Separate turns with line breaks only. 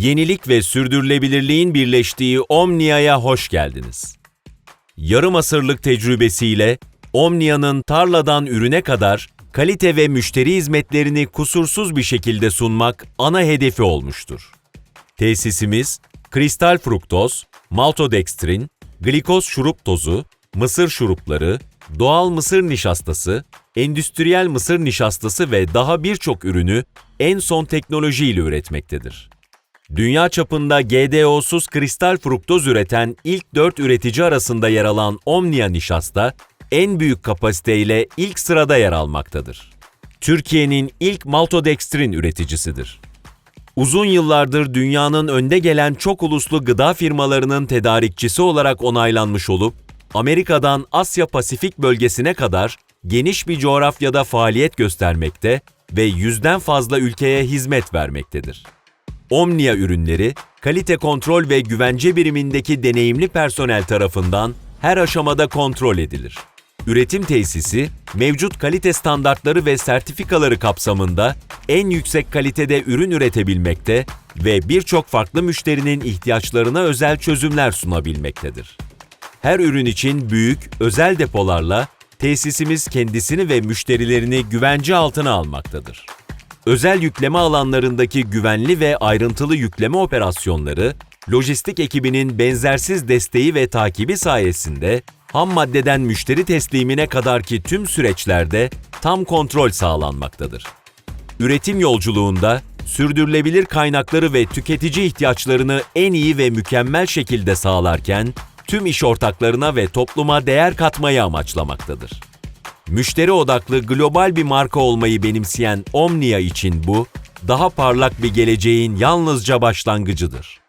Yenilik ve sürdürülebilirliğin birleştiği Omnia'ya hoş geldiniz. Yarım asırlık tecrübesiyle Omnia'nın tarladan ürüne kadar kalite ve müşteri hizmetlerini kusursuz bir şekilde sunmak ana hedefi olmuştur. Tesisimiz, kristal fruktoz, maltodekstrin, glikoz şurup tozu, mısır şurupları, doğal mısır nişastası, endüstriyel mısır nişastası ve daha birçok ürünü en son teknolojiyle üretmektedir. Dünya çapında GDO'suz kristal fruktoz üreten ilk 4 üretici arasında yer alan Omnia nişasta, en büyük kapasiteyle ilk sırada yer almaktadır. Türkiye'nin ilk maltodekstrin üreticisidir. Uzun yıllardır dünyanın önde gelen çok uluslu gıda firmalarının tedarikçisi olarak onaylanmış olup, Amerika'dan Asya Pasifik bölgesine kadar geniş bir coğrafyada faaliyet göstermekte ve yüzden fazla ülkeye hizmet vermektedir. Omnia ürünleri, kalite kontrol ve güvence birimindeki deneyimli personel tarafından her aşamada kontrol edilir. Üretim tesisi, mevcut kalite standartları ve sertifikaları kapsamında en yüksek kalitede ürün üretebilmekte ve birçok farklı müşterinin ihtiyaçlarına özel çözümler sunabilmektedir. Her ürün için büyük, özel depolarla tesisimiz kendisini ve müşterilerini güvence altına almaktadır. Özel yükleme alanlarındaki güvenli ve ayrıntılı yükleme operasyonları, lojistik ekibinin benzersiz desteği ve takibi sayesinde ham maddeden müşteri teslimine kadarki tüm süreçlerde tam kontrol sağlanmaktadır. Üretim yolculuğunda sürdürülebilir kaynakları ve tüketici ihtiyaçlarını en iyi ve mükemmel şekilde sağlarken tüm iş ortaklarına ve topluma değer katmayı amaçlamaktadır. Müşteri odaklı global bir marka olmayı benimseyen Omnia için bu, daha parlak bir geleceğin yalnızca başlangıcıdır.